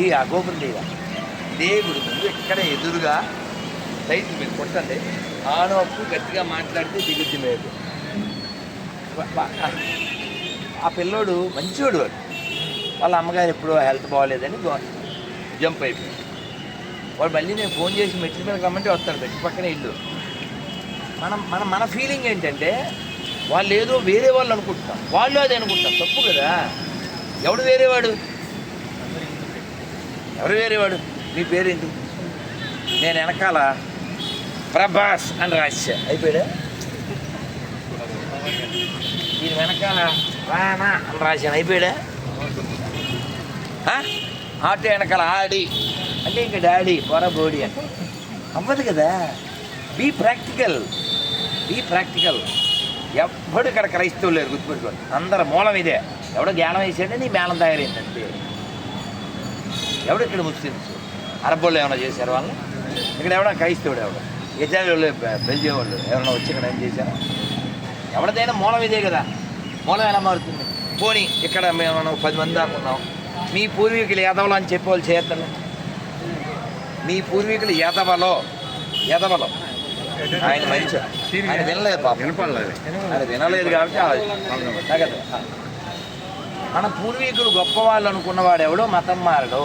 ఈ ఆ గోపురం తీయ దేవుడు ముందు ఇక్కడ ఎదురుగా సైజు మీరు కొట్టండి. ఆనోపు గట్టిగా మాట్లాడితే దిగుద్ది లేదు. ఆ. పిల్లోడు మంచివాడు వాడు. వాళ్ళ అమ్మగారు ఎప్పుడో హెల్త్ బాగోలేదని జంప్ అయిపోయింది. వాడు మళ్ళీ నేను ఫోన్ చేసి మెట్ల మీద రమ్మంటే వస్తాడు మెట్ల పక్కనే ఇల్లు. మనం మన మన ఫీలింగ్ ఏంటంటే వాళ్ళు ఏదో వేరే వాళ్ళు అనుకుంటున్నాం వాళ్ళు అది అనుకుంటాం తప్పు కదా. ఎవడు వేరేవాడు? ఎవరు వేరేవాడు? మీ పేరేంటి? నేను వెనకాల ప్రభాస్ అని రాశా. అయిపోయాడా? దీని వెనకాల రానా అని రాశాను. అయిపోయాడా? ఆటో వెనకాల ఆడి. అంటే ఇంకా డాడీ పొర బోడి అని అవ్వదు కదా. బీ ప్రాక్టికల్ బీ ప్రాక్టికల్ ఎవ్వడు ఇక్కడ క్రైస్తవులు లేరు గుర్తుపెట్టుకోండి. అందరు మూలం ఇదే. ఎవడో జ్ఞానం వేసాడే నీ మేళం తయారైందంటే. ఎవడు ఇక్కడ ముస్లిమ్స్? అరబ్బోళ్ళు ఏమైనా చేశారు వాళ్ళు ఇక్కడ ఎవడో క్రైస్తవుడు ఎవడు? ఇజ్రాయల్ వాళ్ళు బెల్జియం వాళ్ళు ఎవరైనా వచ్చి ఇక్కడ ఏం చేశారు? ఎవరిదైనా మూలం ఇదే కదా. మూలం ఎలా మారుతుంది? పోనీ ఇక్కడ మేము మనం పది మంది దాకా ఉన్నాం. మీ పూర్వీకులు యాదవలు అని చెప్పేవాళ్ళు చేయొద్దండి. మీ పూర్వీకులు యాదవలో యాదవలో. ఆయన మంచి ఆయన వినలేదు పాపం. ఆయన వినలేదు కాబట్టి. మన పూర్వీకులు గొప్పవాళ్ళు అనుకున్నవాడు ఎవడో మతం మారడు.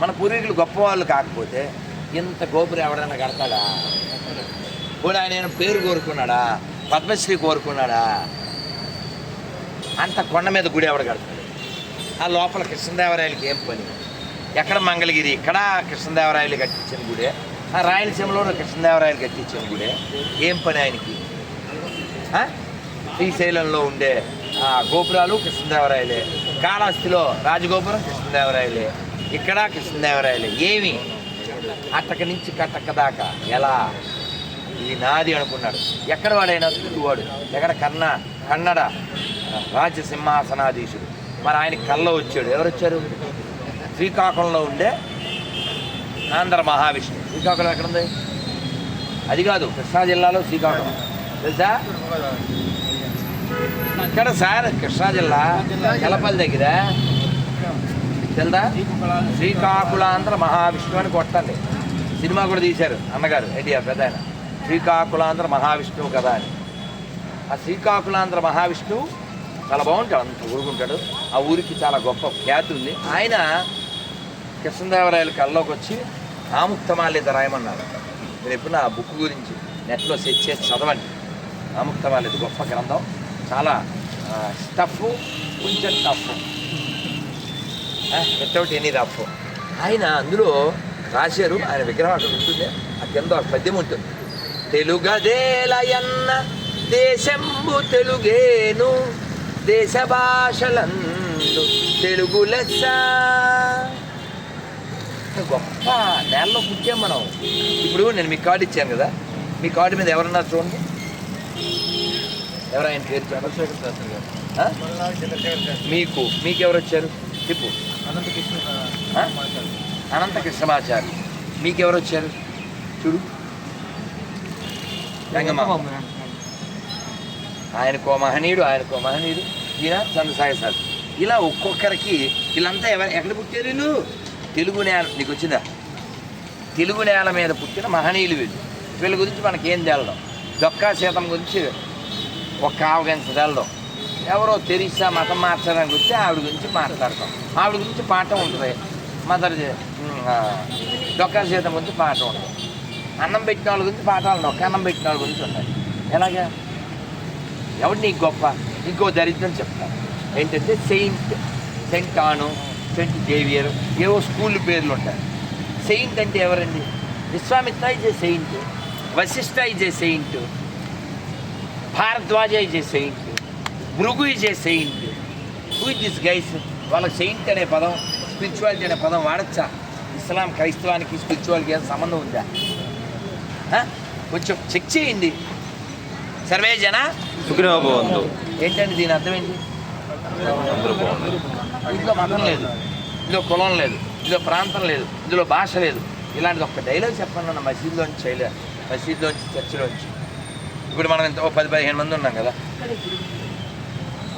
మన పూర్వీకులు గొప్పవాళ్ళు కాకపోతే ఇంత గోపురం ఎవడైనా కడతాడా? కూడా ఆయన పేరు కోరుకున్నాడా? పద్మశ్రీ కోరుకున్నాడా? అంత కొండ మీద గుడి ఎవడ కడతాడు? ఆ లోపల కృష్ణదేవరాయలకి ఏం పని? ఎక్కడ మంగళగిరి? ఇక్కడ కృష్ణదేవరాయలు కట్టించిన గుడే. ఆ రాయలసీమలో కృష్ణదేవరాయలు కట్టించిన గుడే. ఏం పని ఆయనకి? శ్రీశైలంలో ఉండే ఆ గోపురాలు కృష్ణదేవరాయలే. కాళహస్తిలో రాజగోపురం కృష్ణదేవరాయలే. ఇక్కడ కృష్ణదేవరాయలే. ఏమి? అట్టక నుంచి కట్టక దాకా. ఎలా? ఇది నాది అనుకున్నాడు. ఎక్కడ వాడైనా వాడు. ఎక్కడ కన్న కన్నడ రాజసింహాసనాధీశుడు మరి ఆయన కళ్ళ వచ్చాడు. ఎవరు వచ్చారు శ్రీకాకుళంలో ఉండే ఆంధ్ర మహావిష్ణువు. శ్రీకాకుళం ఎక్కడుంది అది కాదు కృష్ణా జిల్లాలో శ్రీకాకుళం. తెలుసా? ఇక్కడ సార్ కృష్ణా జిల్లా ఎలపల్లి దగ్గర తెలుదా శ్రీకాకుళాంధ్ర మహావిష్ణువు అని కొట్టండి సినిమా కూడా తీశారు అన్నగారు ఐడియా పెద్ద ఆయన శ్రీకాకుళాంధ్ర మహావిష్ణువు కదా అని ఆ శ్రీకాకుళాంధ్ర మహావిష్ణువు చాలా బాగుంటాడు అంత ఊరుకుంటాడు ఆ ఊరికి చాలా గొప్ప ఖ్యాతి ఉంది. ఆయన కృష్ణదేవరాయలు కళ్ళలోకి వచ్చి ఆముక్తమాల్యత రాయమన్నారు నేను ఎప్పుడు ఆ బుక్ గురించి నెట్లో సెట్ చేసి చదవండి. ఆముక్తమాల్యత గొప్ప గ్రంథం చాలా స్టఫ్ కొంచెం టఫ్ వితౌట్ ఎనీ రఫ్ ఆయన అందులో రాశారు ఆయన విగ్రహం అక్కడ ఉంటుంది. అత్యంత ఒక పద్యం ఉంటుంది. తెలుగదేలయన్న దేశంబు తెలుగేను దేశ భాషలందు తెలుగు లెస్స గొప్ప నేలలో పుట్టాం మనం. ఇప్పుడు నేను మీ కార్డు ఇచ్చాను కదా. మీ కార్డు మీద ఎవరన్నారు చూడండి. ఎవరు ఆయన పేరు? చంద్రశేఖర్ శాస్త్రి గారు. మీకు మీకు ఎవరు వచ్చారు? చెప్పు. అనంతకృష్ణ అనంత మీకు ఎవరు వచ్చారు? చూడు. ఆయనకో మహనీయుడు ఆయనకో మహనీయుడు. ఈయన చంద్రసాగర్ శాస్త్రి. ఇలా ఒక్కొక్కరికి వీళ్ళంతా ఎవరు ఎక్కడ పుట్టారు వీళ్ళు? తెలుగు నేల నీకు వచ్చిందా? తెలుగు నేల మీద పుట్టిన మహనీయులు వీళ్ళు. వీళ్ళ గురించి మనకేం తెలడం దొక్కా సీతం గురించి ఒక అవగాహన తెలడం ఎవరో తెరిసా మతం మార్చడానికి వస్తే ఆవిడ గురించి మాట్లాడతాం. ఆవిడ గురించి పాఠం ఉంటుంది. మదర్ దొక్కా జీతం గురించి పాఠం ఉంటుంది. అన్నం పెట్టిన వాళ్ళ గురించి పాఠాలు ఒక్క అన్నం పెట్టిన వాళ్ళ గురించి ఉంటాయి ఎలాగా? ఎవడు నీకు గొప్ప? ఇంకో దరిద్రం చెప్తాను. ఏంటంటే సెయింట్ సెయింట్ ఆను సెయింట్ జేవియర్ ఏవో స్కూల్ పేర్లు ఉంటాయి. సెయింట్ అంటే ఎవరండి? Vishwamitra is a saint Vashistha is a saint Bharadwaja is a saint Bhrigu is a saint who this guys వాళ్ళకి సెయింట్ అనే పదం స్పిరిచువాలిటీ అనే పదం వాడచ్చా? ఇస్లాం క్రైస్తవానికి స్పిరిచువాలిటీ సంబంధం ఉందా? కొంచెం చెక్ చేయండి. సర్వే జన సుఖినోభవంతు ఏంటండి దీని అర్థం ఏంటి? ఇందులో మతం లేదు. ఇందులో కులం లేదు. ఇందులో ప్రాంతం లేదు. ఇందులో భాష లేదు. ఇలాంటిది ఒక డైలాగ్ చెప్పండి అన్న మసీదులోంచి చేయలే. మసీదులోంచి చర్చిలోంచి. ఇప్పుడు మనం ఇంత ఓ పది పదిహేను మంది ఉన్నాం కదా.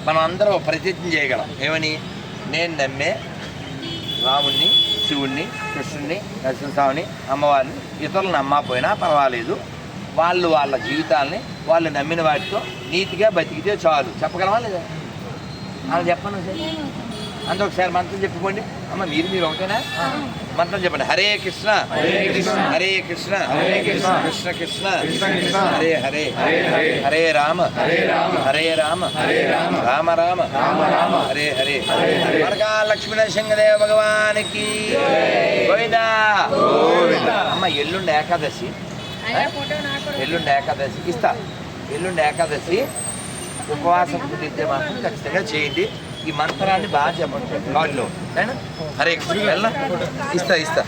మనం అందరం ప్రతిజ్ఞ చేయగలం. ఏమని? నేను నమ్మే రాముణ్ణి శివుణ్ణి కృష్ణుణ్ణి నరసింహస్వామిని అమ్మవారిని ఇతరులను నమ్మకపోయినా పర్వాలేదు. వాళ్ళు వాళ్ళ జీవితాలని వాళ్ళు నమ్మిన వాటితో నీతిగా బతికితే చాలు. చెప్పగలవా లేదా? అలా చెప్పండి ఒకసారి. అంత ఒకసారి మంత్రం చెప్పుకోండి. అమ్మ మీరు మీరు ఒకటేనా? మంత్రం చెప్పండి. హరే కృష్ణ. హరే కృష్ణ. హరే కృష్ణ. కృష్ణ. హరే హరే. హరే రామ. హరే రామ. హరే రామ. రామ. రామ రామ. రామ రామ. హరే హరే. వరకా లక్ష్మీ నరసింహదేవ భగవానికి గోవిందా. అమ్మ ఎల్లుండి ఏకాదశి. ఎల్లుండి ఏకాదశి. ఇస్తా. ఎల్లుండి ఏకాదశి. ఉపవాసం కుదిరితే మాత్రం ఖచ్చితంగా చేయండి. ఈ మంత్రాన్ని బాగా చెప్పండి గాడ్లో. హరే కృష్ణ వెళ్ళనా? ఇస్తా ఇస్తా.